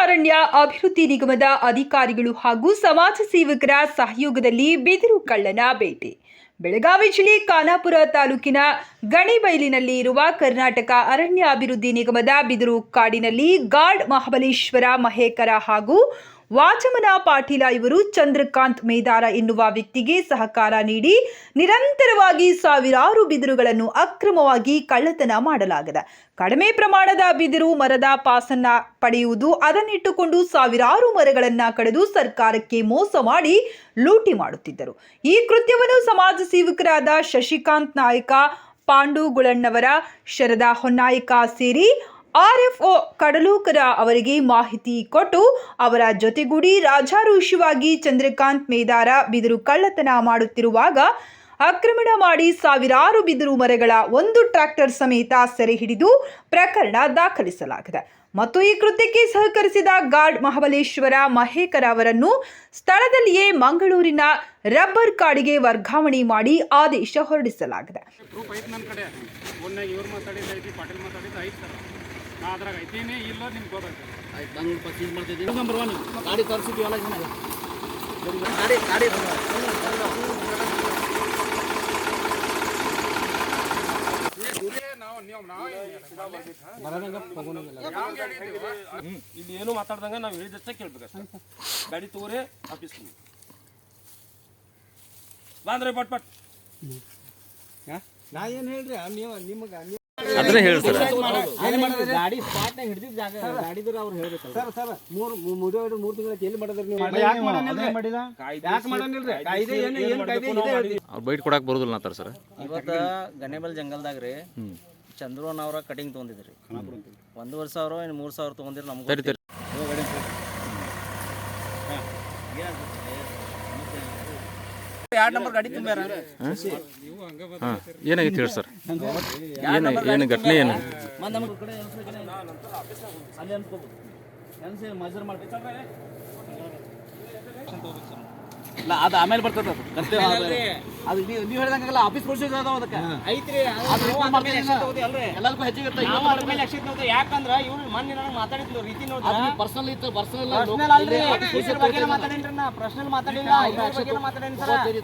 ಅರಣ್ಯ ಅಭಿವೃದ್ಧಿ ನಿಗಮದ ಅಧಿಕಾರಿಗಳು ಹಾಗೂ ಸಮಾಜ ಸೇವಕರ ಸಹಯೋಗದಲ್ಲಿ ಬಿದಿರು ಕಳ್ಳನ ಭೇಟಿ ಬೆಳಗಾವಿ ಜಿಲ್ಲೆ ಖಾನಾಪುರ ತಾಲೂಕಿನ ಗಣಿಬೈಲಿನಲ್ಲಿ ಇರುವ ಕರ್ನಾಟಕ ಅರಣ್ಯ ಅಭಿವೃದ್ಧಿ ನಿಗಮದ ಬಿದಿರು ಕಾಡಿನಲ್ಲಿ ಗಾರ್ಡ್ ಮಹಾಬಲೇಶ್ವರ ಮಹೇಕರ ಹಾಗೂ ವಾಚಮನ ಪಾಟೀಲ ಇವರು ಚಂದ್ರಕಾಂತ್ ಮೇದಾರ ಎನ್ನುವ ವ್ಯಕ್ತಿಗೆ ಸಹಕಾರ ನೀಡಿ ನಿರಂತರವಾಗಿ ಸಾವಿರಾರು ಬಿದಿರುಗಳನ್ನು ಅಕ್ರಮವಾಗಿ ಕಳ್ಳತನ ಮಾಡಲಾಗದ. ಕಡಿಮೆ ಪ್ರಮಾಣದ ಬಿದಿರು ಮರದ ಪಾಸನ್ನ ಪಡೆಯುವುದು ಅದನ್ನಿಟ್ಟುಕೊಂಡು ಸಾವಿರಾರು ಮರಗಳನ್ನ ಕಡಿದು ಸರ್ಕಾರಕ್ಕೆ ಮೋಸ ಮಾಡಿ ಲೂಟಿ ಮಾಡುತ್ತಿದ್ದರು. ಈ ಕೃತ್ಯವನ್ನು ಸಮಾಜ ಸೇವಕರಾದ ಶಶಿಕಾಂತ್ ನಾಯಕ ಪಾಂಡುಗುಳಣ್ಣವರ ಶರದಾ ಹೊನ್ನಾಯಕ ಸೇರಿ ಆರ್ಎಫ್ಒ ಕಡಲೂಕರ ಅವರಿಗೆ ಮಾಹಿತಿ ಕೊಟ್ಟು ಅವರ ಜೊತೆಗೂಡಿ ರಾಜಾರೂಷವಾಗಿ ಚಂದ್ರಕಾಂತ್ ಮೇದಾರ ಬಿದಿರು ಕಳ್ಳತನ ಮಾಡುತ್ತಿರುವಾಗ ಆಕ್ರಮಣ ಮಾಡಿ ಸಾವಿರಾರು ಬಿದಿರು ಮರಗಳ ಒಂದು ಟ್ರ್ಯಾಕ್ಟರ್ ಸಮೇತ ಸೆರೆ ಹಿಡಿದು ಪ್ರಕರಣ ದಾಖಲಿಸಲಾಗಿದೆ. ಮತ್ತು ಈ ಕೃತ್ಯಕ್ಕೆ ಸಹಕರಿಸಿದ ಗಾರ್ಡ್ ಮಹಾಬಲೇಶ್ವರ ಮಹೇಕರ ಅವರನ್ನು ಸ್ಥಳದಲ್ಲಿಯೇ ಮಂಗಳೂರಿನ ರಬ್ಬರ್ ಕಾಡಿಗೆ ವರ್ಗಾವಣೆ ಮಾಡಿ ಆದೇಶ ಹೊರಡಿಸಲಾಗಿದೆ ಐತೆ ನನ್ನ ಕಡೆ ಫೋನ್ನಾಗ ಇವ್ರು ಮಾತಾಡಿದ್ದು ಐತಿ ಪಾಟೀಲ್ ಮಾತಾಡಿದ್ದು ಐತೆ ಸರ್ ನಾ ಅದ್ರಾಗ ಐತೀನಿ ಇಲ್ಲ ನಿಮ್ಗೆ ಗೊತ್ತಾಗ್ತದೆ ಆಯ್ತು ನಂಗೆ ಪರ್ಚೇಸ್ ಮಾಡ್ತಿದ್ದೀನಿ ನಂಬರ್ ಒನ್ ಗಾಡಿ ತರಿಸಿದ್ವಿ ಎಲ್ಲ ಜನ ಗಾಡಿ ಗಾಡಿ ನಾವು ನೀವು ನಾವು ಇಲ್ಲಿ ಏನು ಮಾತಾಡ್ದಂಗ ನಾವು ಹೇಳಿದಷ್ಟೇ ಕೇಳ್ಬೇಕಷ್ಟೇ ಗಾಡಿ ತಗೋರಿ ಆಫೀಸ್ ಬಾಂದ್ರೆ ಪಟ್ ಪಟ್ ನಾ ಏನು ಹೇಳ್ರಿ ನೀವು ನಿಮಗೆ ಅದನ್ನೇ ಹೇಳಿ ಸರ್ ಗಾಡಿ ಸ್ಪಾಟ್ನಾಗ ಹಿಡಿದಿದ್ದ ಜಾಗ ಗಾಡಿದ್ರು ಅವ್ರು ಹೇಳ್ಬೇಕಲ್ಲ ಸರ್ ಸರ್ ಮೂರು ಮದುವೆ ಹಿಡಿದು ಮೂರು ತಿಂಗಳ ಎಲ್ಲಿ ಮಾಡಿದ್ರಿ ನೀವು ಯಾಕೆ ಮಾಡಿಲ್ಲ ಯಾಕೆ ಮಾಡಂಗಿಲ್ರಿ ಕಾಯ್ದೆ ಏನು ಏನು ಕಾಯ್ದೆ ಇದೆ ಅವ್ರು ಬೈಟ್ ಕೊಡಕ್ಕೆ ಬರೋದಿಲ್ಲ ಅಂತಾರೆ ಸರ್ ಇವತ್ತ ಗಣೇಬಲ್ ಜಂಗಲ್ದಾಗ ರೀ ಚಂದ್ರೋನ್ ಅವ್ರ ಕಟಿಂಗ್ ತೊಗೊಂಡಿದ್ರಿ ಒಂದೂವರೆ ಸಾವಿರ ಇನ್ನು ಮೂರು ಸಾವಿರ ತೊಗೊಂಡಿರಿ ನಮ್ಗೆ ಎರಡು ನಂಬರ್ ಗಾಡಿ ತುಂಬ್ಯಾರ? ಏನಾಗಿತ್ತು ಹೇಳಿ ಸರ್? ಏನು ಏನು ಘಟನೆ ಏನು? ಮತ್ತೆ ನಮಗೆ ಕಡೆ ಎಲ್ಸ್ಬೇಕೇನೆ? ಅಲ್ಲಿ ಅನ್ಕೋಬೋದು ಎಲ್ಸಿ ಮಜರ್ ಮಾಡ್ಬೇಕು ಅದು ಆಮೇಲೆ ಬರ್ತದ ಅದು ನೀವು ನೀವು ಹೇಳ್ದಂಗೆಲ್ಲ ಆಫೀಸ್ ಕೊಡ್ಸಿದ್ರೆ ಅದಾವ ಅದಕ್ಕೆ ಐತ್ರಿ ಎಲ್ಲದಕ್ಕೂ ಹೆಚ್ಚಿಗೆ ಯಾಕಂದ್ರ ಇವ್ರು ಮೊನ್ನೆ ನನಗೆ ಮಾತಾಡಿದ್ಲು ರೀತಿ ನೋಡಿದ್ರೆ ಪರ್ಸನಲ್ ಇತ್ತು ಪರ್ಸನಲ್ ಪರ್ಸನಲ್ ಅಲ್ರಿ ಇದ್ರ ಬಗ್ಗೆ ಮಾತಾಡೇನ್ರಿ ನಾ ಪರ್ಸನಲ್ ಮಾತಾಡಿಲ್ಲ ಇವ್ರ ಬಗ್ಗೆ ಮಾತಾಡೇನಿ ಸರ್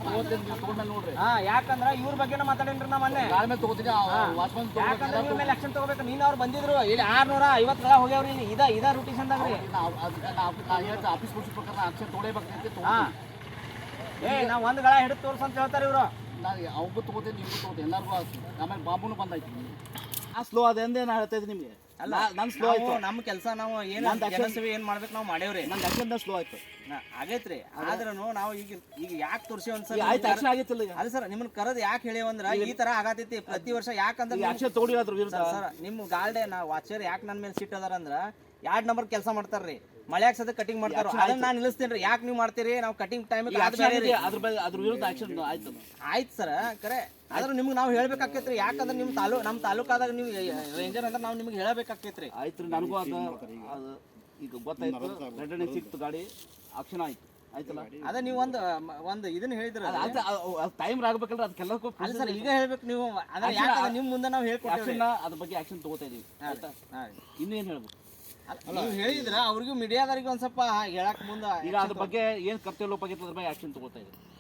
ತಗೊಂಡ ನೋಡ್ರಿ ಹಾ ಯಾಕಂದ್ರ ಇವ್ರ ಬಗ್ಗೆ ಮಾತಾಡೇನ್ರಿ ನಾ ಮೊನ್ನೆ ಗಾಡಿ ಮೇಲೆ ತಗೋತೀನಿ ವಾಚ್ಮನ್ ಯಾಕಂದ್ರ ಇವ್ರ ಮೇಲೆ ಆಕ್ಷನ್ ತಗೋಬೇಕು ನೀನ್ ಅವ್ರು ಬಂದಿದ್ರು ಇಲ್ಲಿ ಆರ್ನೂರ ಐವತ್ತರ ಹೋಗ್ಯಾವ್ರಿ ಇಲ್ಲಿ ಇದ ಇದ ರೂಟೀಸ್ ಅಂದಾಗ್ರಿ ಆಫೀಸ್ ಪ್ರಕಾರ ಅಕ್ಷರ ತೊಗೊಳೇಬೇಕಂತ ಹಾ ಏ ನಾವ್ ಒಂದ್ಗಳ ಹಿಡಿದು ತೋರ್ಸ್ ಅಂತ ಹೇಳ್ತಾರೆ ಇವರು. ನಾನು ತಗೋತೀನಿ ನೀವು ತಗೋತೀನಿ ಎಲ್ಲರಿಗೂ ಆಮೇಲೆ ಬಾಬುನು ಬಂದಾಯ್ತು. ಆ ಸ್ಲೋ ಅದೇ ಅಂದೇ ನಾನು ಹೇಳ್ತಾ ಇದ್ದೀನಿ ನಿಮಗೆ. ಅಲ್ಲ ನನ್ನ ಸ್ಲೋ ಆಯ್ತು. ನಮ್ಮ ಕೆಲಸ ನಾವು ಏನ್ ನಂದ್ action- ಜನಸೇವೆ ಏನ್ ಮಾಡ್ಬೇಕು ನಾವು ಮಾಡೇವ್ರಿ ನನ್ನ ಸ್ಲೋ ಆಯ್ತು. ನಾ- ಆಗೈತ್ರಿ. ಆದ್ರೂ ನಾವು ಈಗ ಈಗ ಯಾಕೆ ತೋರ್ಸಿ ಈಗ ಒಂದ್ಸಲ ಆಯ್ತು ಆಕ್ಷನ್ ಆಗಿತ್ತಿಲ್ಲ ಈಗ. ಅಲ್ಲ ಸರ್ ನಿಮ್ಮನ್ನ ಕರೆದು ಯಾಕೆ ಹೇಳೇವಂದ್ರ ಈ ತರ ಆಗತೈತಿ ಪ್ರತಿ ವರ್ಷ ಯಾಕಂದ್ರ ಆಕ್ಷನ್ ಅದ್ರ ವಿರುದ್ಧ. ಸರ್ ನಿಮ್ ಗಾಲ್ಡೆ ನಾ ವಾಚರ್ ಯಾಕೆ ನನ್ ಮೇಲೆ ಸಿಟ್ ಅದಾರ ಅಂದ್ರ ಎರಡ್ ನಂಬರ್ ಕೆಲಸ ಮಾಡ್ತಾರ್ರಿ. ಮಳೆ ಸದ ಕಟಿಂಗ್ ಮಾಡ್ತಾರ ಅದನ್ನ ನಾನು ರೀ. ಯಾಕೆ ನೀವು ಮಾಡ್ತೀರಿ? ನಾವು ಕಟಿಂಗ್ ಟೈಮ್ ಅದ್ರ ಬಗ್ಗೆ ಅದ್ರ ವಿರುದ್ಧ ಆಕ್ಷನ್ ಆಯ್ತು ಆಯ್ತು ಸರ್ ಕರೆ. ಆದ್ರೂ ನಿಮ್ಗೆ ನಾವು ಹೇಳ್ಬೇಕಾಕೈತ್ರಿ ಯಾಕಂದ್ರೆ ನಿಮ್ ತಾಲೂ ನಮ್ಮ ತಾಲೂಕಾದಾಗ ನೀವು ರೇಂಜರ್ ಅಂದ್ರೆ ನಾವು ನಿಮ್ಗೆ ಹೇಳಬೇಕಾಕೈತ್ರಿ ಆಯ್ತು ನನಗೂ ಅದು ಇದು ಈಗ ಗೊತ್ತಾಯ್ತು. ರೆಡ್ ಸಿಕ್ತು ಗಾಡಿ ಆಕ್ಷನ್ ಆಯ್ತು. ಆಯ್ತಲ್ಲ? ಅದ ನೀವು ಒಂದು ಒಂದು ಇದನ್ನ ಹೇಳಿದ್ರ ಟೈಮ್ ಆಗ್ಬೇಕಲ್ರಿ ಅದಕ್ಕೆಲ್ಲಕ್ಕೂ ಅಲ್ಲ ಸರ್ ಈಗ ಹೇಳ್ಬೇಕು ನೀವು. ಅದ್ರ ಯಾಕಂದ್ರೆ ನಿಮ್ ಮುಂದೆ ನಾವು ಹೇಳ್ಕೊಡ್ತೀವಿ ಅದ್ರ ಬಗ್ಗೆ ಆಕ್ಷನ್ ತಗೋತಾ ಇದೀವಿ. ಆಯ್ತಾ? ಇನ್ನೂ ಏನು ಹೇಳ್ಬೇಕು? ಹೇಳಿದ್ರ ಅವ್ರಿಗೂ ಮೀಡಿಯಾದವ್ರಿಗೆ ಒಂದ್ ಸ್ವಲ್ಪ ಹೇಳಕ್ ಮುಂದ ಈಗ ಅದ್ರ ಬಗ್ಗೆ ಏನು ಕರ್ತವ್ಯ ಲೋಪ ಅದ್ರ ಬಗ್ಗೆ ಆಕ್ಷನ್ ತಗೋತಾ ಇದೀವಿ